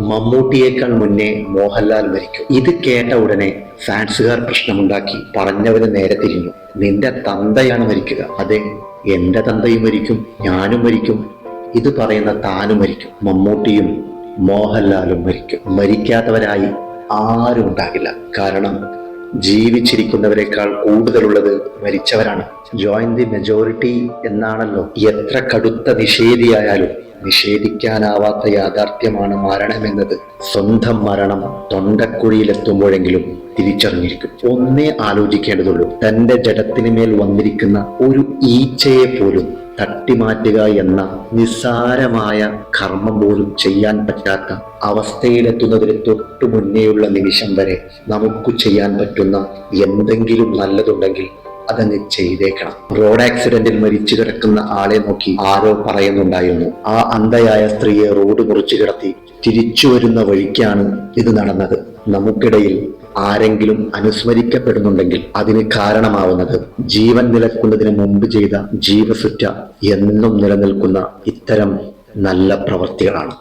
മമ്മൂട്ടിയേക്കാൾ മുന്നേ മോഹൻലാൽ മരിക്കും. ഇത് കേട്ട ഉടനെ ഫാൻസുകാർ പ്രശ്നമുണ്ടാക്കി. പറഞ്ഞവന് നേരെ തിരിഞ്ഞു. നിന്റെ തന്തയാണ് മരിക്കുക. അതെ എന്റെ തന്തയും മരിക്കും. ഞാനും മരിക്കും ഇത് പറയുന്ന താനും മരിക്കും. മമ്മൂട്ടിയും മോഹൻലാലും മരിക്കും. മരിക്കാത്തവരായി ആരും ഉണ്ടാകില്ല. കാരണം ജീവിച്ചിരിക്കുന്നവരെക്കാൾ കൂടുതലുള്ളത് മരിച്ചവരാണ്. ജോയിൻ ദി മെജോറിറ്റി എന്നാണല്ലോ. എത്ര കടുത്ത നിഷേധിയായാലും നിഷേധിക്കാനാവാത്ത യാഥാർത്ഥ്യമാണ് മരണമെന്നത്. സ്വന്തം മരണം തൊണ്ടക്കുഴിയിലെത്തുമ്പോഴെങ്കിലും തിരിച്ചറിഞ്ഞിരിക്കും. ഒന്നേ ആലോചിക്കേണ്ടതുള്ളൂ. തന്റെ ജഡത്തിന് മേൽ വന്നിരിക്കുന്ന ഒരു ഈച്ചയെ പോലും തട്ടിമാറ്റുക എന്ന നിസ്സാരമായ കർമ്മം പോലും ചെയ്യാൻ പറ്റാത്ത അവസ്ഥയിലെത്തുന്നതിന് തൊട്ടു മുന്നേയുള്ള നിമിഷം വരെ നമുക്ക് ചെയ്യാൻ പറ്റുന്ന എന്തെങ്കിലും നല്ലതുണ്ടെങ്കിൽ അതങ്ങ് ചെയ്തേക്കണം. റോഡ് ആക്സിഡന്റിൽ മരിച്ചു കിടക്കുന്ന ആളെ നോക്കി ആരോ പറയുന്നുണ്ടായിരുന്നു. ആ അന്ധയായ സ്ത്രീയെ റോഡ് മുറിച്ചു കിടത്തി തിരിച്ചു വരുന്ന വഴിക്കാണ് ഇത് നടന്നത്. നമുക്കിടയിൽ ആരെങ്കിലും അനുസ്മരിക്കപ്പെടുന്നുണ്ടെങ്കിൽ അതിന് കാരണമാവുന്നത് ജീവൻ നിലക്കുന്നതിന് മുമ്പ് ചെയ്ത ജീവസുറ്റ എന്നും നിലനിൽക്കുന്ന ഇത്തരം നല്ല പ്രവൃത്തികളാണ്